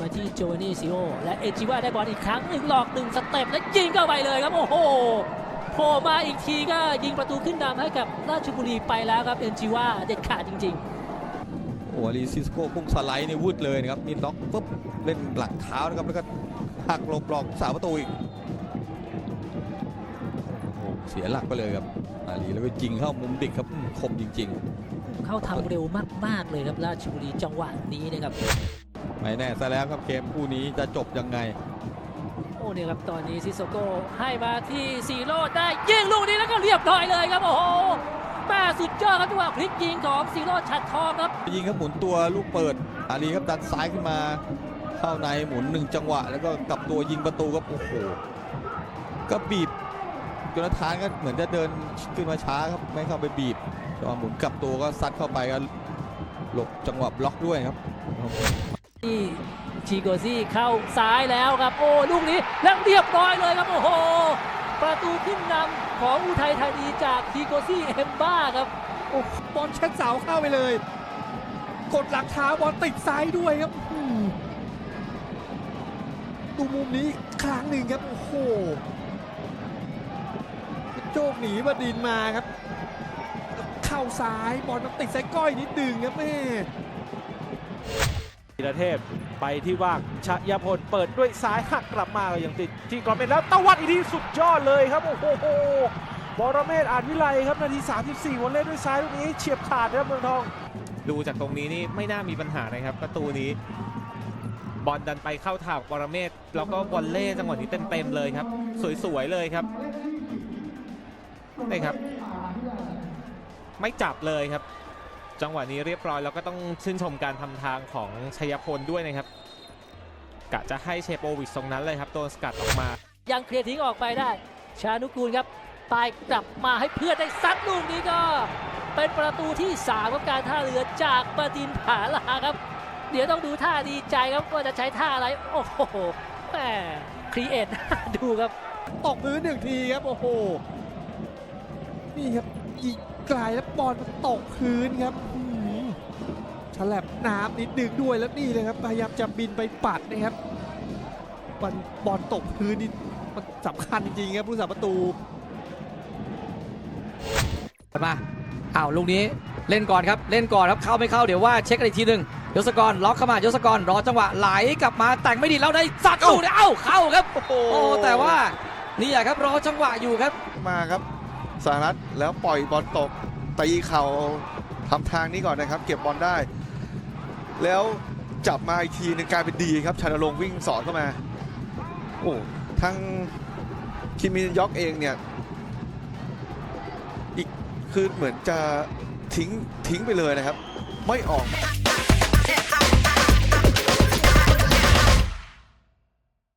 จวานี่ซิโอและเอจิวาได้บอลอีกครั้งหนึ่งหลอกหนึ่งสเต็ปและยิงเข้าไปเลยครับ โอ้โหโผล่มาอีกทีก็ยิงประตูขึ้นนำให้กับราชบุรีไปแล้วครับเอจิวาเด็ดขาดจริง ๆโอ้ลีซิสโก้พุ่งสไลด์ในวุดเลยนะครับนี่ล็อกปุ๊บเล่นหลังเท้านะครับแล้วก็หักหลบหลอกสาวประตูอีกโอ้เสียหลักไปเลยครับอาลีแล้วก็ยิงเข้ามุมดิกครับอืมคมจริงเข้าทำเร็วมาก ๆ เลยครับราชบุรีจังหวะนี้นะครับๆ ไม่แน่ซะแล้วครับเกมคู่นี้จะจบยังไง โอ้เนี่ยครับตอนนี้ซิโซโก้ให้มาที่ซีโรดได้ยิงลูกนี้แล้วก็เรียบร้อยเลยครับโอ้โหแม่สุดยอดครับจังหวะพลิกยิงของซีโรดฉัดทองครับยิงครับหมุนตัวลูกเปิด อาลีครับดันซ้ายขึ้นมา เข้าในหมุนหนึ่งจังหวะ แล้วก็กลับตัวยิงประตูครับโอ้โหก็บีบโจนาธานก็เหมือนจะเดินขึ้นมาช้าครับไม่เข้าไปบีบจังหวะหมุนกลับตัวก็ซัดเข้าไปก็หลบจังหวะบล็อกด้วยครับ ที่ชิโกซี่เข้าซ้ายแล้วครับ โอ้ลูกนี้แล้วเรียบร้อยเลยครับ โอ้โห ประตูขึ้นนำของอุทัยธานีจากชิโกซี่เอมบ้าครับโอ้บอลเช็ดเสาเข้าไปเลย กดหลังเท้าบอลติดซ้ายด้วยครับดูมุมนี้ครั้งหนึ่งครับ โอ้โหโจกหนีบดินมาครับ เข้าซ้ายบอลมันติดสายก้อยนิดนึงครับแม่ ธีรเทพไปที่ว่างชยพลเปิดด้วยซ้ายหักกลับมาก็ยังติดที่กรอบเป็นแล้วตะวัดอีกทีสุดยอดเลยครับ โอ้โหบรเมศอาจวิไลครับนาที 34วันเล่นด้วยซ้ายลูกนี้เฉียบขาดครับเมืองทอง ดูจากตรงนี้นี่ไม่น่ามีปัญหานะครับ ประตูนี้ บอลดันไปเข้าถากบรเมศแล้วก็บอลเล่จังหวะนี้เต็มๆเลยครับ สวยๆเลยครับนี่ครับ ไม่จับเลยครับ จังหวะนี้เรียบร้อยแล้วก็ต้องชื่นชมการทำทางของชัยพลด้วยนะครับ กะจะให้เชโปวิชตรงนั้นเลยครับโดนสกัดออกมา ยังเคลียร์ทิ้งออกไปได้ ชานุกูลครับปลายกลับมาให้เพื่อนได้ซัดลูกนี้ก็ เป็นประตูที่3ของการท่าเรือจากประดินผาลาครับ เดี๋ยวต้องดูท่าดีใจครับว่าจะใช้ท่าอะไร โอ้โหแหมครีเอทดูครับ ตกพื้นหนึ่งทีครับ โอ้โห นี่ครับ ยิงไกลแล้วบอลมันตกพื้นครับอื้อหือฉลับน้ำนิดนึงด้วยแล้วนี่เลยครับพยายามจะบินไปปัดนะครับบอลบอลตกพื้นนี่มันสำคัญจริงๆครับผู้สาประตูมาอ้าวลูกนี้เล่นก่อนครับเล่นก่อนครับเข้าไม่เข้าเดี๋ยวว่าเช็คกันอีกทีหนึ่งยศกรล็อกเข้ามายศกรรอจังหวะไหลกลับมาแต่งไม่ดีแล้วได้สัดลูกเนี่ยเอ้าเข้าครับโอ้แต่ว่านี่อะครับรอจังหวะอยู่ครับมาครับ สหรัฐแล้วปล่อยบอลตกตีเข่าทำทางนี้ก่อนนะครับ เก็บบอลได้ แล้วจับมาอีกทีนึงกลายเป็นดีครับชานรงวิ่งสอดเข้ามา โอ้ทั้งคิมมินยอกเองเนี่ยอีกคือเหมือนจะทิ้งทิ้งไปเลยนะครับ ไม่ออก